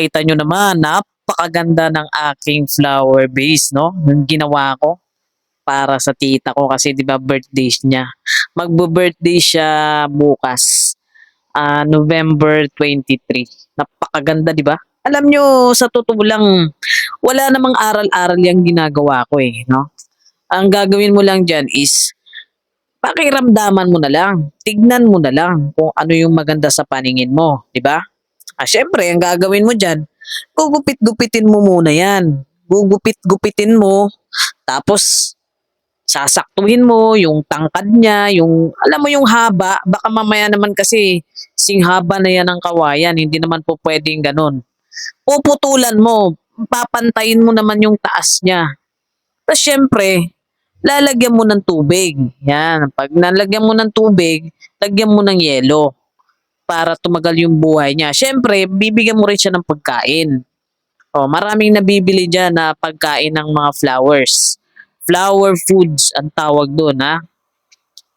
Kita nyo naman, napakaganda ng aking flower base, no? Yung ginawa ko para sa tita ko kasi 'di ba birthday niya. Magbo-birthday siya bukas. ah November 23. Napakaganda, 'di ba? Alam nyo, sa totoo lang, wala namang aral-aral yung ginagawa ko eh, no? Ang gagawin mo lang dyan is, pakiramdaman mo na lang. Tignan mo na lang kung ano yung maganda sa paningin mo, di ba? Ah, syempre, ang gagawin mo dyan, gugupit-gupitin mo muna yan. Gugupit-gupitin mo, tapos sasaktuhin mo yung tangkad niya, yung, alam mo yung haba, baka mamaya naman kasi sing haba na yan ng kawayan, hindi naman po pwedeng ganun. Puputulan mo, papantayin mo naman yung taas niya. Tapos syempre, lalagyan mo ng tubig. Yan, pag nalagyan mo ng tubig, lagyan mo ng yelo para tumagal yung buhay niya. Syempre, bibigyan mo rin siya ng pagkain. Oh, maraming nabibili diyan na pagkain ng mga flowers. Flower foods ang tawag doon, ha?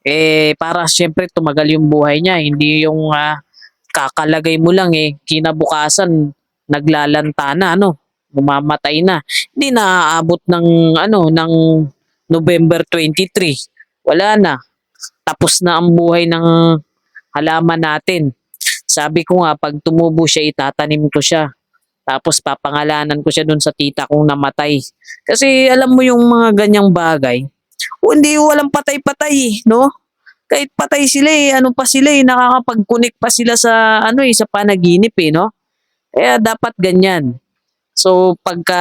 Eh, para syempre tumagal yung buhay niya. Hindi yung ah, kakalagay mo lang eh, kinabukasan, naglalanta na, ano? Mumamatay na. Hindi na aabot ng, ano, ng November 23. Wala na. Tapos na ang buhay ng halaman natin. Sabi ko nga, pag tumubo siya, itatanim ko siya. Tapos papangalanan ko siya dun sa tita kong namatay. Kasi alam mo yung mga ganyang bagay, o hindi walang patay-patay no? Kahit patay sila eh, ano pa sila eh, nakakapag-connect pa sila sa, ano eh, sa panaginip eh, no? Kaya dapat ganyan. So, pagka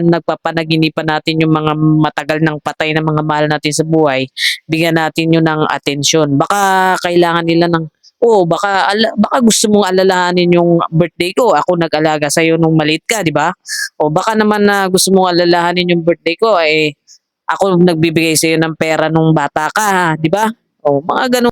nagpapanaginipan natin yung mga matagal ng patay na mga mahal natin sa buhay, bigyan natin yun ng atensyon. Baka kailangan nila ng, oh, baka, ala, baka gusto mong alalahanin yung birthday ko. Ako nag-alaga sa'yo nung maliit ka, di ba? O baka naman na gusto mong alalahanin yung birthday ko, eh, ako nagbibigay sa'yo ng pera nung bata ka, di ba? O, mga ganun